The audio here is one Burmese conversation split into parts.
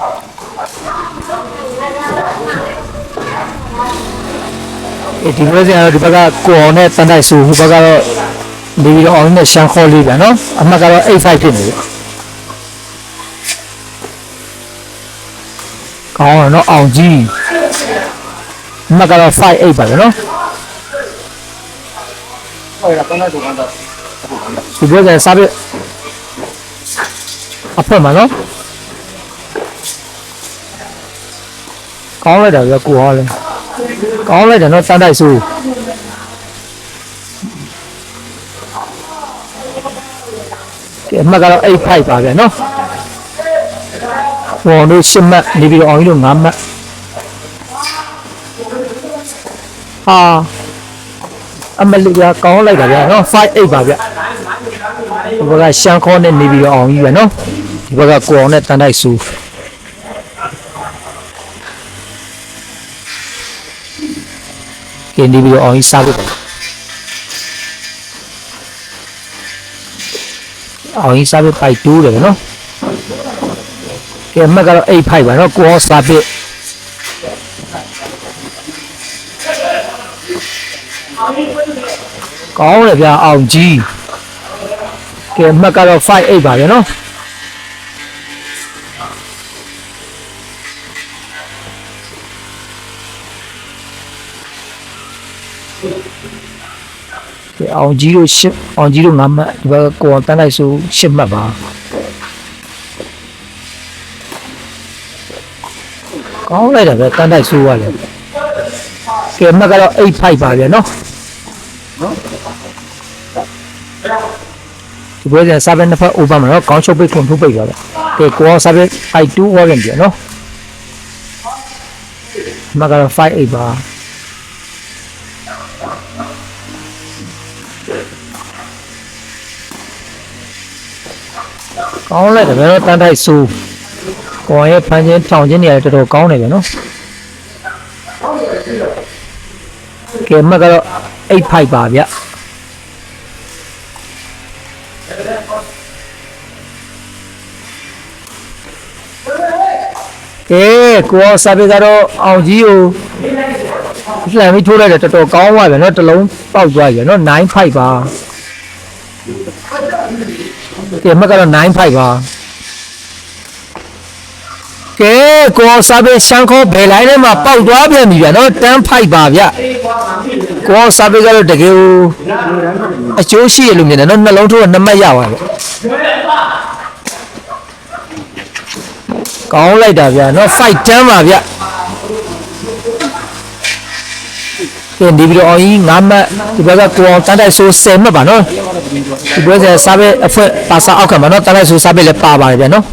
အဲဒီဘက်ကတော့ဒီဘက်ကကိုအောင်နဲ့တန်တိုက်ဆိုဟိုဘက်ကတော့နေပြီးတော့အောင်နဲ့ရှမ်းခေါ်လေးပြန်နော်အမှတ်ကတော့85ဖြစ်နေပြီကောင်းတော့နော်အောင်ကြီးအမှတ်ကတော့58ပါပဲနော်ဟုတ်ရတော့တော့ကတော့ဒီဘက်ကစားပြအဖွင့်မှာနော် ကောင်းလိုက်တာပဲကိုဟောလဲကောင်းလိုက်တယ်နော်တန်တိုက်ဆိုကဲအမှတ်ကတော့85ပါဗျာနော်ဘောတို့10မှတ်နေပြီးတော့အောင်ကြီးတို့9မှတ်ဟာအမလီကကောင်းလိုက်တာဗျာနော်58ပါဗျာဒီဘက်ကရှမ်းခေါနဲ့နေပြီးတော့အောင်ကြီးဗျာနော်ဒီဘက်ကကိုအောင်နဲ့တန်တိုက်ဆို ကဲနေပြီးတော့အောင်ကြီးစားလို့ပါအောင်ကြီးစားပြီးပိုက်တိုးတယ်ဗျာနော်ကဲအမှတ်ကတော့85ပါနော်ကိုအောင်စားပြီးကောင်းတယ်ဗျာအောင်ကြီးကဲအမှတ်ကတော့58ပါဗျာနော် အောင်ကြီးတို့ရှစ်အောင်ကြီးတို့9မှတ်ဒီဘက်ကကိုအောင်တန်းလိုက်ဆို10မှတ်ပါကောင်းလိုက်တာပဲတန်းတိုက်ဆိုးရတယ်ကဲအမှတ်ကတော့85ပါဗျာနော်ဒီပွဲစဉ်စာပဲနှစ်ဖက် over မှာတော့ခေါင်းချုပ်ပိတ်ခွန်ထုတ်ပိတ်ပါဗျ။ကဲကိုအောင်စာပဲ I2 warrant ပြနော်။မကတော့58ပါ။ ကောင်းလိုက်တယ်ဗျာနော်တန်းထိုက်ဆိုးကိုအောင်ရဲ့ဖန်ချင်းထောင်ချင်းနေရာတော်တော်ကောင်းတယ်ဗျာနော်။ကဲမကတော့85ပါဗျ။ကဲကိုအောင်စာပေကတော့အောင်ကြီးကိုလှန်ပြီးထိုးလိုက်တယ်တော်တော်ကောင်းသွားပြီနော်တစ်လုံးပေါက်သွားပြီနော်95ပါ ကဲမကတော့95ပါကဲကိုစာပေရှန်ခေါ်ဘယ်လိုင်းထဲမှာပေါက်သွားပြန်ပြီဗျာနော်တန်းဖိုက်ပါဗျာကိုစာပေကတော့တကယ်ကိုအကျိုးရှိရလို့မြင်တယ်နော်နှလုံးထိုးကနှမတ်ရပါဗျာကောင်းလိုက်တာဗျာနော်ဖိုက်တန်းပါဗျာကဲနေပြီးတော့အောင်ကြီး9မှတ်ဒီဘက်ကကိုအောင်တန်းတိုက်ဆိုး10မှတ်ပါနော် ဒီဘွဲဆက်စားပဲအဖွဲပါစာအောက်ကမှာနော်တာလိုက်ဆိုစားပဲလည်းပါပါတယ်ဗျာနော်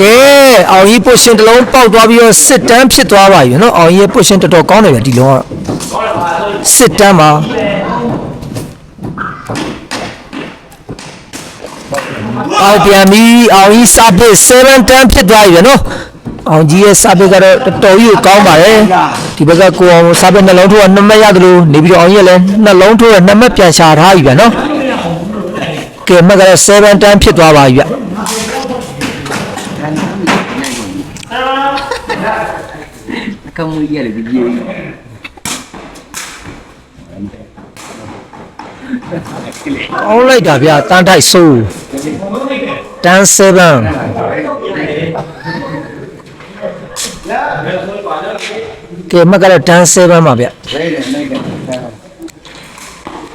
ကဲအောင်ကြီး position တလုံးပေါက်သွားပြီးတော့စစ်တန်းဖြစ်သွားပါပြီနော်အောင်ကြီး position တော်တော်ကောင်းတယ်ဗျာဒီလုံးကစစ်တန်းပါအောင်ပြန်ပြီအောင်ကြီးစားပစ်7တန်းဖြစ်သွားပြီဗျာနော် အောင်ကြီးရဲ့စာပစ်ကတော့တော်တော်ကြီးကိုကောင်းပါတယ်ဒီဘက်ကကိုအောင်စာပစ်နှလုံးထိုးကနှစ်မတ်ရတယ်လို့နေပြီးတော့အောင်ကြီးကလည်းနှလုံးထိုးကနှစ်မတ်ပြန်ရှာထားပြီဗျနော်ကဲမက်ကတော့7တန်းဖြစ်သွားပါပြီဗျကမူရလေဒီပြေးကောင်းလိုက်တာဗျတန်းထိုက်ဆိုးတန်း7 ကဲမက်ကတော့တန်း7ပါဗျရဲတယ်နိုင်တယ်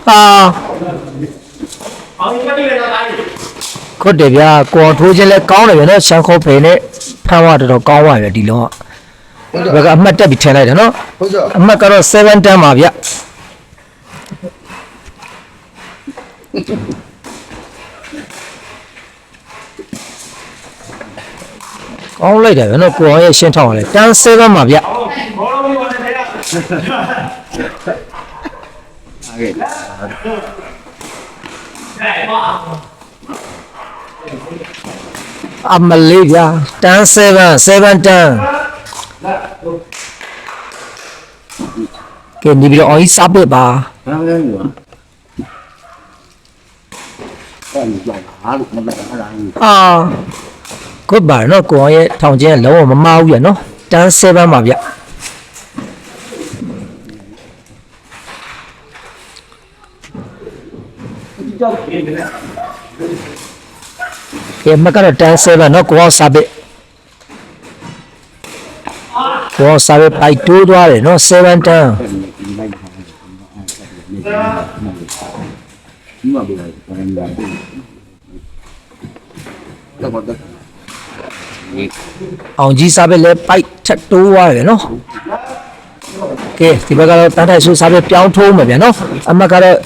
ဟာခွတ်တယ်ဗျာကွန်ထိုးခြင်းလဲကောင်းတယ်ဗျာနော်ရှန်ခေါဖေနဲ့ဖမ်းသွားတော်တော်ကောင်းပါဗျာဒီလုံးကဘက်ကအမှတ်တက်ပြီးထင်လိုက်တယ်နော်ဟုတ်ကြောအမှတ်ကတော့7တန်းပါဗျာကောင်းလိုက်တယ်ဗျာနော်ကိုအောင်ရဲ့ရှင်းထောင်းရလဲတန်း7ပါဗျာ Okay. အမလေးဗျာတန်း7 7တန်းကဲနေပြီးတော့အောင်ကြီးစားပစ်ပါဘာလဲလို့အဲ့လိုကြောက်ဟာလို့မလိုက်အဲ့ဒါကြီးအာဂုတ်ပါနော်ကိုအောင်ရဲ့ထောင်ချင်းကလုံးဝမမအောင်ဗျနော်တန်း7ပါဗျ ကြောက်တယ်ဗျာကဲမကတော့တန်း7နော်ကိုအောင်စာပစ်ကိုအောင်စာပစ်ပိုက်တိုးသွားတယ်နော်7တန်းဒီလိုက်ပါဒီမှာဘယ်လိုလဲဘာလဲတော့တော့အောင်ကြီးစာပစ်လဲပိုက်ထက်တိုးသွားတယ်နော်ကဲဒီဘက်ကတော့တန်းထိုင်ဆိုစာပစ်ပြောင်းထိုးမယ်ဗျနော်အမကတော့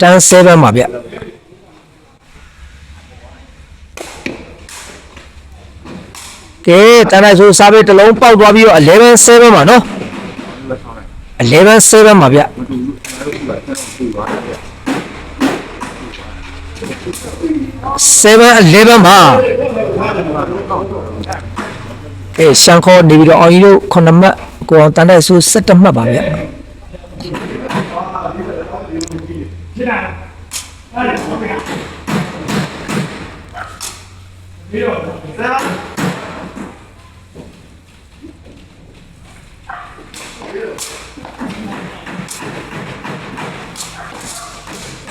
တန်း7ပါဗျကဲတန်းထိုင်ဆိုစာပစ်တစ်လုံးပေါက်သွားပြီးတော့11 7ပါနော်11 7ပါဗျ7 11ပါကဲရှန်ခေါ်နေပြီးတော့အောင်ကြီးတို့9မှတ်ကိုအောင်တန်းတဲ့ဆို17မှတ်ပါဗျ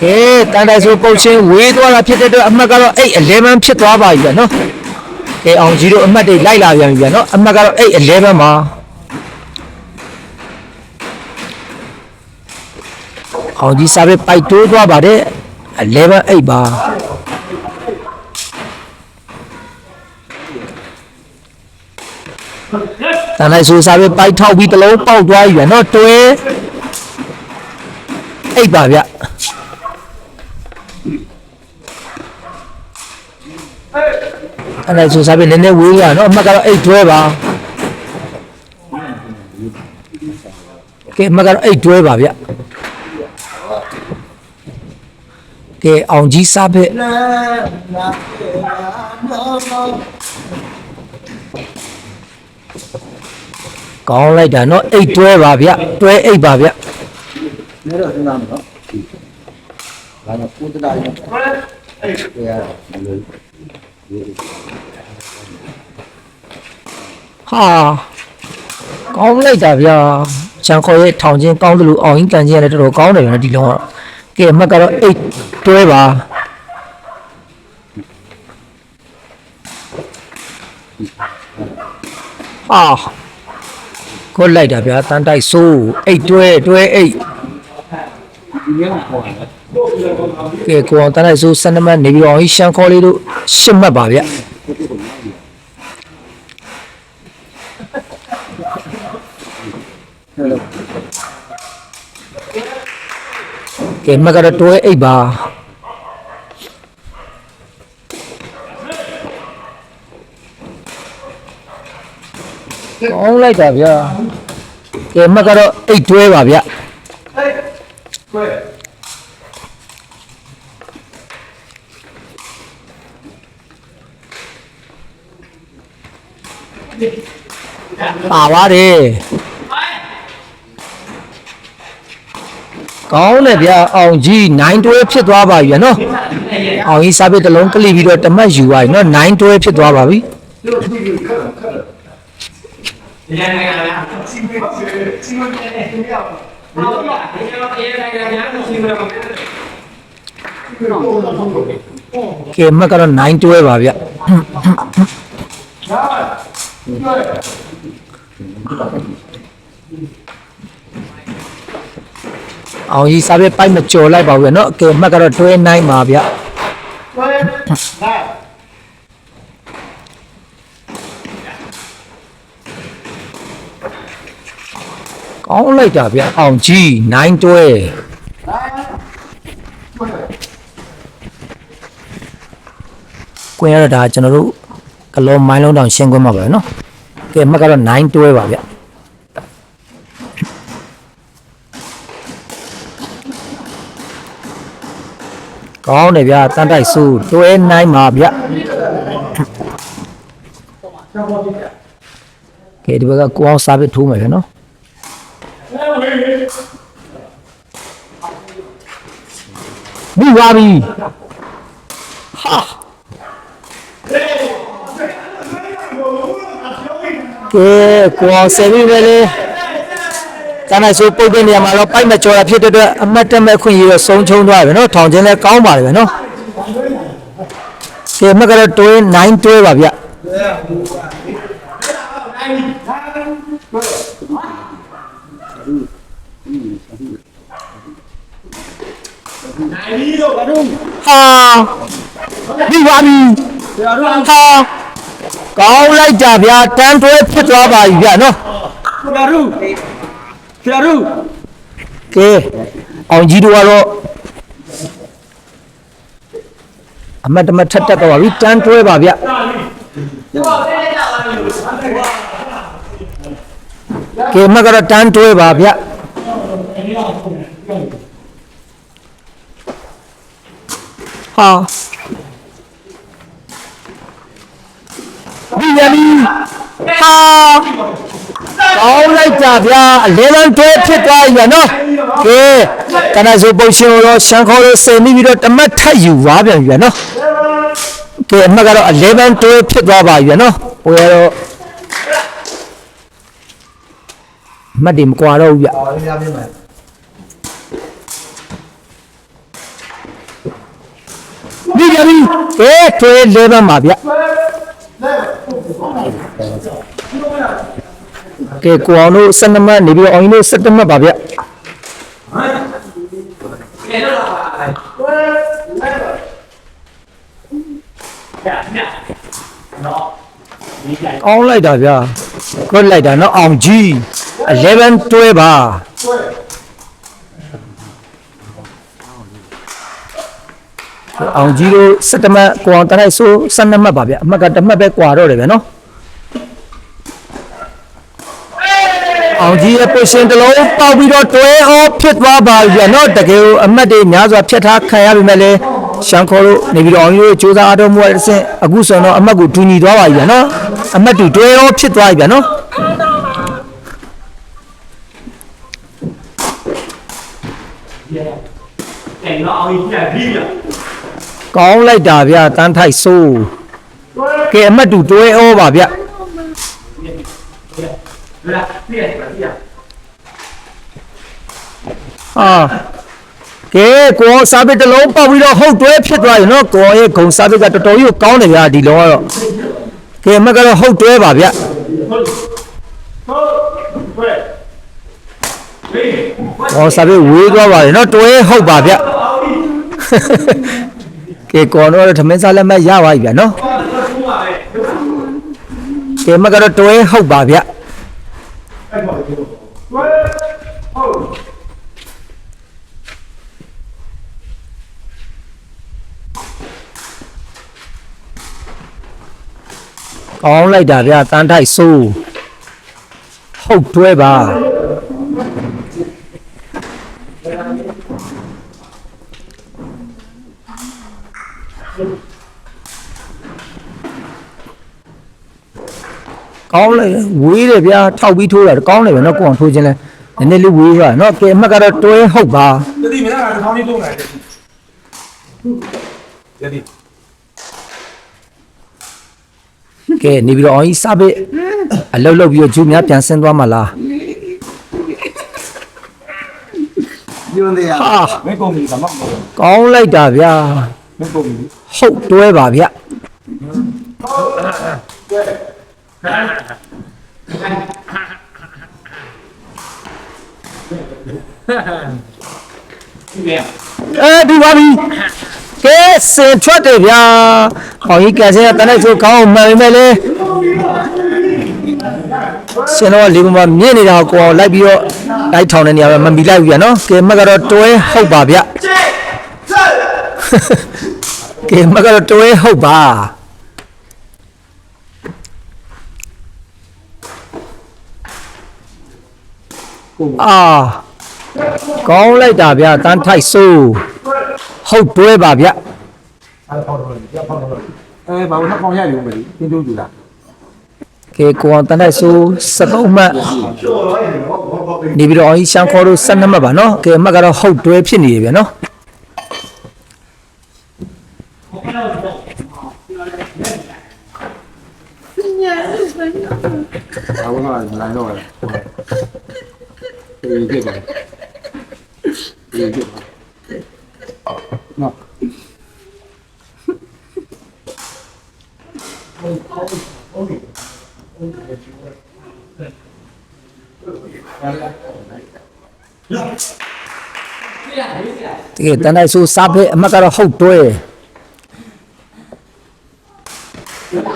ကဲတန်တိုင်ဆိုပုတ်ချင်းဝေးသွားတာဖြစ်တဲ့အတွက်အမှတ်ကတော့အဲ့11ဖြစ်သွားပါပြီဗျာနော်ကဲအောင်ကြီးတို့အမှတ်တွေလိုက်လာပြန်ပြီဗျာနော်အမှတ်ကတော့အဲ့11ပါအောင်ကြီးစားပဲပိုက်တိုးသွားပါတယ် 11 8ပါတန်တိုင်ဆိုစားပဲပိုက်ထောက်ပြီးတစ်လုံးပေါက်သွားပြီဗျာနော်တွဲ8ပါဗျာအဲ့ဒါဆိုစားပြီနည်းနည်းဝေးရနော်အမှတ်ကတော့အိတ်တွဲပါကဲအမှတ်ကတော့အိတ်တွဲပါဗျ ကဲအောင်ကြီးစားဖက်ကောင်းလိုက်တာနော်အိတ်တွဲပါဗျတွဲအိတ်ပါဗျနေတော့စဉ်းစားမယ်နော်ဘာလို့ကိုတတားရအဲ့ရမလို့ဟာကောင်းလိုက်တာဗျာချန်ခေါ်ရဲ့ထောင်ချင်းကောင်းတယ်လို့အောင်ကြီးတန်ချင်းရတယ်တော်တော်ကောင်းတယ်ဗျာဒီလုံးကတော့ ကဲအမှတ်ကတော့အိတ်တွဲပါဟာကိုလိုက်တာဗျာတန်တိုက်ဆိုးအိတ်တွဲတွဲအိတ်ဒီရမှာပေါ်တယ်ကဲကိုအောင်တန်တိုက်ဆိုး12မှတ်နေပြီးတော့အောင်ကြီးရှန်ခေါ်လေးတို့10မှတ်ပါဗျာ ကဲအမှတ်ကတော့တွဲအိတ်ပါကောင်းလိုက်တာဗျာကဲအမှတ်ကတော့အိတ်တွဲပါဗျာပါပါတယ် ကောင်းတယ်ဗျာအောင်ကြီး9တွဲဖြစ်သွားပါပြီနော်အောင်ကြီးစားပြတလုံးကလိပြီးတော့တမတ်ယူပါပြီနော်9တွဲဖြစ်သွားပါပြီကဲမကတော့9တွဲပါဗျာ အောင်ကြီးစားပစ်ပိုက်မကြော်လိုက်ပါဘူးဗျာနော်ကဲအမှတ်ကတော့တွဲ9ပါဗျာကောင်းလိုက်တာဗျာအောင်ကြီး9တွဲကွင်းရတာကျွန်တော်တို့ကလောမိုင်းလုံးတောင်ရှင်းခွင့်မှာပါပဲနော်ကဲအမှတ်ကတော့9တွဲပါဗျာ ကောင်းတယ်ဗျာတန်တိုက်ဆိုးတွဲနိုင်ပါဗျာကဲဒီဘက်ကကိုအောင်စားပြထိုးမယ်ဗျာနော်ပြီးသွားပြီဟာကဲကိုအောင်ဆယ်ပြီပဲလေ တန်းနိုင်ဆိုပုတ်တဲ့နေရာမှာတော့ပိုက်မကျော်တာဖြစ်တဲ့အတွက်အမတ်တက်မဲ့ခွင့်ရတော့ဆုံးချုံသွားပြီနော်ထောင်ချင်းလဲကောင်းပါလေပဲနော်ကဲမကတော့တွဲ9တွဲပါဗျနိုင်ပြီတော့ဟာဒီပါပြီဟာကောင်းလိုက်ကြဗျာတန်းတွဲဖြစ်သွားပါပြီဗျာနော်ဆရာတို့ ဆရာတို့ကဲအောင်ကြီးတို့ကတော့အမတ်တမတ်ထက်တက်တော့ပါပြီတန်းတွဲပါဗျတော့တဲ့ကြပါလို့ကဲမကတော့တန်းတွဲပါဗျဟာဒီရလီဟာ ကောင်းလိုက်ကြဗျာ11တွဲဖြစ်သွားပြီဗျာနော်ကဲတနဆိုပုံရှင်တို့ရှန်ခေါ်လို့ဆယ်မိပြီးတော့တမတ်ထပ်ယူသွားပြန်ပြီဗျာနော်ကဲအမတ်ကတော့11တွဲဖြစ်သွားပါပြီဗျာနော်ဟိုရတော့မတ်ဒီမကွာတော့ဘူးဗျအော်ရင်းရမြင်မယ်ဒီကြပြီကဲထွေး11ပါဗျ ကဲကိုအောင်တို့12မှတ်နေပြီးတော့အောင်ကြီးတို့17မှတ်ပါဗျကဲတော့လာပါညညနော်ဒီကြိုင်ကောင်းလိုက်တာဗျာခွတ်လိုက်တာနော်အောင်ကြီး11တွဲပါအောင်ကြီးတို့17မှတ်ကိုအောင်တရိုက်ဆို12မှတ်ပါဗျအမှတ်ကတစ်မှတ်ပဲကွာတော့တယ်ဗျာနော် အောင်ကြီးရဲ့ position တစ်လုံးပေါက်ပြီးတော့တွဲအောင်ဖြစ်သွားပါပြီဗျာနော်တကယ်ကိုအမှတ်တွေများစွာဖြတ်ထားခံရပြီမဲ့လေရှန်ခေါ်လို့နေပြီးတော့အောင်ကြီးတို့စူးစမ်းအားထုတ်မှုရတဲ့ဆင့်အခုဆိုတော့အမှတ်ကိုတူညီသွားပါပြီဗျာနော်အမှတ်တူတွဲအောင်ဖြစ်သွားပြီဗျာနော်ကဲတော့အောင်ကြီးပြပြီးတော့ကောင်းလိုက်တာဗျာတန်းထိုက်ဆိုးကဲအမှတ်တူတွဲဩပါဗျ လာပြည့်ပြည့်ဟာကဲကိုအောင်စာပစ်တစ်လုံးပေါက်ပြီးတော့ဟုတ်တွဲဖြစ်သွားပြီနော်ကိုအောင်ရဲ့ဂုံစာပစ်ကတော်တော်ကြီးကိုကောင်းတယ်ဗျာဒီလုံးကတော့ကဲအမှတ်ကတော့ဟုတ်တွဲပါဗျဟုတ်ဟုတ်ဘယ်ဘေးကိုအောင်စာပစ်ဝေးသွားပါလေနော်တွဲဟုတ်ပါဗျအောင်ကြီးကဲကိုအောင်တော့ထမင်းစားလက်မှတ်ရပါပြီဗျာနော်ဘာလို့ထုံးပါလဲကဲအမှတ်ကတော့တွဲဟုတ်ပါဗျ အဲ့ပေါ်ဟုတ်ဟုတ်ကောင်းလိုက်တာဗျာတန်းထိုက်ဆိုးဟုတ်တွဲပါ ကောင်းလိုက်ဝေးတယ်ဗျာထောက်ပြီးထိုးတာကောင်းတယ်ဗျာနော်ကိုအောင်ထိုးခြင်းလဲနည်းနည်းလေးဝေးသွားနော်ကဲအမှတ်ကတော့တွဲဟုတ်ပါတတိမင်းကတစ်ထောင်းလေးသုံးတယ်တတိကဲနေပြီးတော့အောင်ကြီးစပစ်အလုတ်လုတ်ပြီးတော့ဂျူများပြန်ဆင်းသွားမှာလားညွန်တယ်ရဟာမင်းကုန်ပြီဘာမှမဟုတ်ကောင်းလိုက်တာဗျာမင်းကုန်ပြီဟုတ်တွဲပါဗျာဒီလေ အဲဒီပါပြီကဲစင်ထွက်တယ်ဗျာအောင်ကြီးကဲစင်ကတနေ့ဆိုကောင်းအောင်မှန်ပေမဲ့လေရှင်တော့လေးကမမြင့်နေတာကိုအောင်လိုက်ပြီးတော့လိုက်ထောင်တဲ့နေရာမှာမမီလိုက်ဘူးဗျာနော်ကဲမက်ကတော့တွဲဟုတ်ပါဗျာကျဲဆက်ကဲမက်ကတော့တွဲဟုတ်ပါ အာကောင်းလိုက်တာဗျာတန်းထိုက်ဆိုးဟုတ်တွဲပါဗျာအဲ့ဖောက်တော့ပြဖောက်တော့အဲဘာလို့နှောက်ပေါင်းရရုံပဲဒီတင်းကျိုးကြူလားကဲကိုအောင်တန်းထိုက်ဆိုး73မှတ်နေပြီးတော့အောင်ကြီးရှမ်းခေါ်လို့12မှတ်ပါနော်ကဲအမှတ်ကတော့ဟုတ်တွဲဖြစ်နေရဗျာနော်ဘာလို့လဲနိုင်တော့လေ ဒီဖြစ်သွားဒီဖြစ်သွားနော်တကယ်တန်တိုင်းဆိုစားပဲအမှတ်ကတော့ဟုတ်တွဲ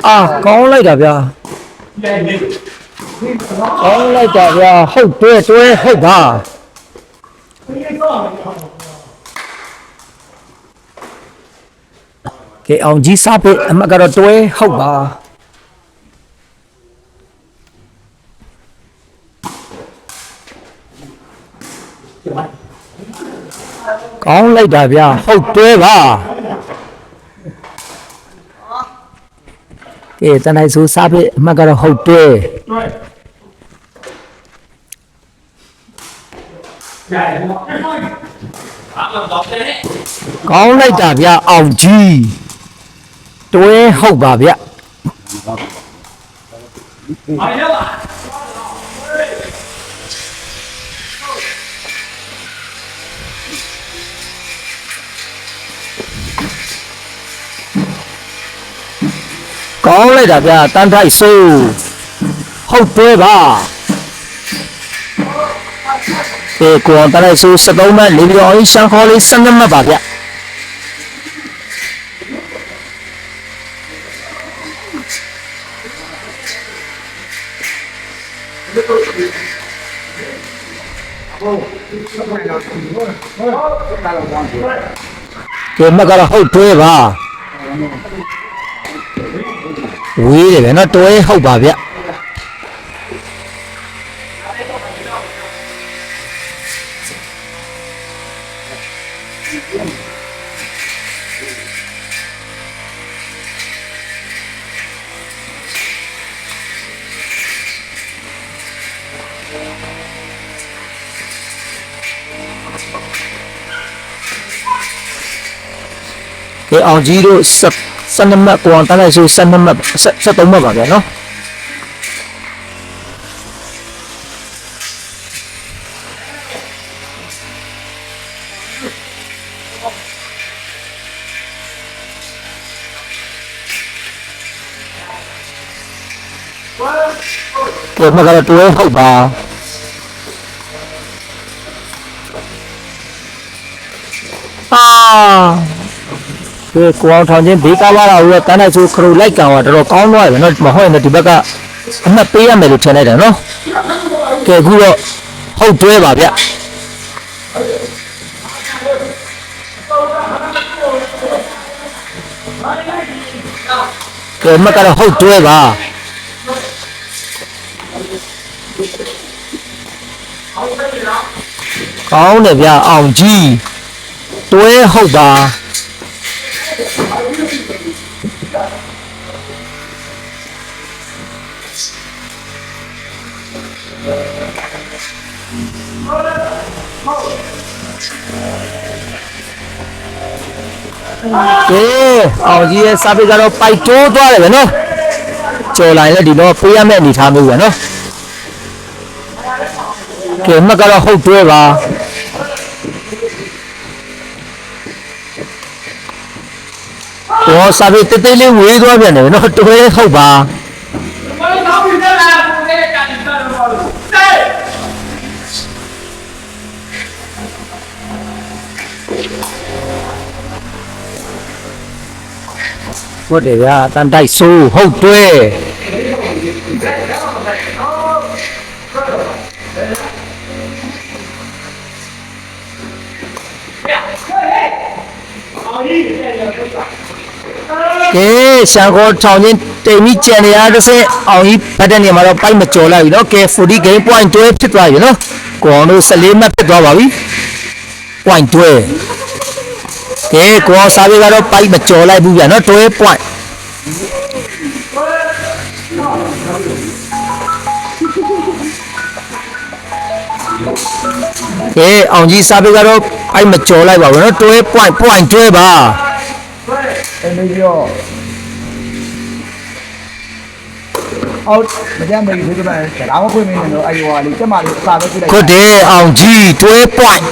အာကောင်းလိုက်တာဗျာ ကောင်းလိုက်တာဗျာဟုတ်တွဲတွဲဟုတ်ပါကဲအောင်ကြီးစားပဲအမှတ်ကတော့တွဲဟုတ်ပါကောင်းလိုက်တာဗျာဟုတ်တွဲပါကဲတန်တိုင်းဆိုစားပဲအမှတ်ကတော့ဟုတ်တွဲ ကောင်းလိုက်တာဗျအောင်ကြီးတွဲဟုတ်ပါဗျ哎呀！ကောင်းလိုက်တာဗျတန်ထိုက်ဆိုးဟုတ်တွဲပါေ ကိုအောင်တန်ထိုက်ဆိုး73မှတ်လေးပြောင်းရှန်ခေါ်လေး12မှတ်ပါဗျကဲမက်ကတော့ဟုတ်တွဲပါဝေးတယ်ဗျနော်တွဲဟုတ်ပါဗျ အောင်ကြီးတို့12မှတ်ကိုအောင်တန်းလိုက်ဆို12မှတ်73မှတ်ပါဗျာနော်ကဲမကတော့တွဲဟုတ်ပါအာ ကဲကိုအောင်ထောင်ချင်းဘေးကားလာတာကိုတန်းလိုက်ဆိုခရိုလိုက်ကောင်ကတော်တော်ကောင်းသွားပြီနော်မဟုတ်ရင်လည်းဒီဘက်ကအမှတ်ပေးရမယ်လို့ထင်လိုက်တယ်နော်ကဲအခုတော့ဟုတ်တွဲပါဗျကဲမကတော့ဟုတ်တွဲပါကောင်းတယ်ဗျအောင်ကြီးတွဲဟုတ်ပါ ကဲအောင်ကြီးရဲ့စာပေကတော့ပိုက်တိုးသွားတယ်ဗျနော်ကြော်လာရင်လည်းဒီတော့ပေးရမယ့်အနေထားမျိုးပဲနော်ကဲမှတ်ကတော့ဟုတ်တွဲပါ နော်စာပေတိတ်တိတ်လေးဝေးသွားပြန်တယ်နော်တွဲဟုတ်ပါဟုတ်တယ်ဗျာတန်တိုက်ဆိုးဟုတ်တွဲ ကဲရှန်ခေါ်ထောင်ချင်းတိမ်ပြီးကြံနေရတဲ့ဆင်းအောင်ကြီးဘတ်တဲ့နေရာမှာတော့ပိုက်မကျော်လိုက်ပြီနော်ကဲ40 game point တွဲဖြစ်သွားပြီနော်ကိုအောင်တို့14မှတ်ဖြစ်သွားပါပြီ point တွဲကဲကိုအောင်စားပြီးကတော့ပိုက်မကျော်လိုက်ဘူးဗျာနော်တွဲ point ကဲအောင်ကြီးစားပြီးကတော့ပိုက်မကျော်လိုက်ပါဘူးနော်တွဲ point point တွဲပါ အဲ့ဒီရောအော်မကြမ်းမေးသေးတယ်ဒါမှဖွင့်မင်းတော့အယောဟာလေးတက်မှလေးအစာပဲပြလိုက်ခွတ်တယ်အောင်ကြီးတွဲ point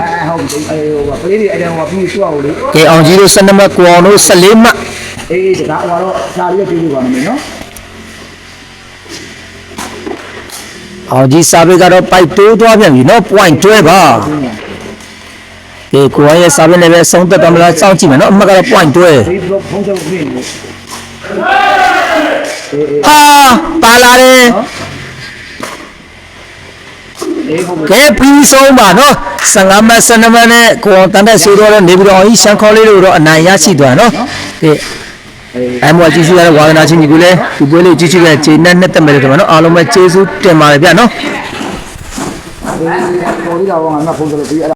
အဲဟုတ်ပြီအဲဟိုကလေးတွေအဲ့ဒါဟိုပြီးသူ့အောင်လေကဲအောင်ကြီးတို့12မှတ်ကိုအောင်တို့14မှတ်အေးဒါကဟိုတော့စာလေးပြေးလို့ပါမယ်နော်အောင်ကြီးစာပေကတော့ပိုက်တိုးသွားပြန်ပြီနော် point တွဲပါ ကဲကိုအောင်ရဲ့စာပေနဲ့ပဲဆုံးသက်တော်မလားစောင့်ကြည့်မယ်နော်အမှတ်ကတော့ point တွဲဒီဘဖုန်းချုပ်ပြင်းနေဟာပါလာတယ်အေးဟုတ်ပြီကဲပြီးဆုံးပါနော်15မှတ်12မှတ်နဲ့ကိုအောင်တန်တဲ့ဆေးတော့နေပြီးတော့အောင်ကြီးရှန်ခေါ်လေးတို့တော့အနိုင်ရရှိသွားနော်ကဲအဲမောကြည့်စီရတဲ့ဝါဒနာချင်းကြီးကိုလည်းဒီပွဲလေးကြည့်ကြည့်ပဲခြေနဲ့နဲ့တက်မယ်လို့တော့နော်အားလုံးပဲကျေးဇူးတင်ပါတယ်ဗျနော်ပေါ်ပြီးတော့ငါဖုန်းချုပ်လို့ပြီးအဲ့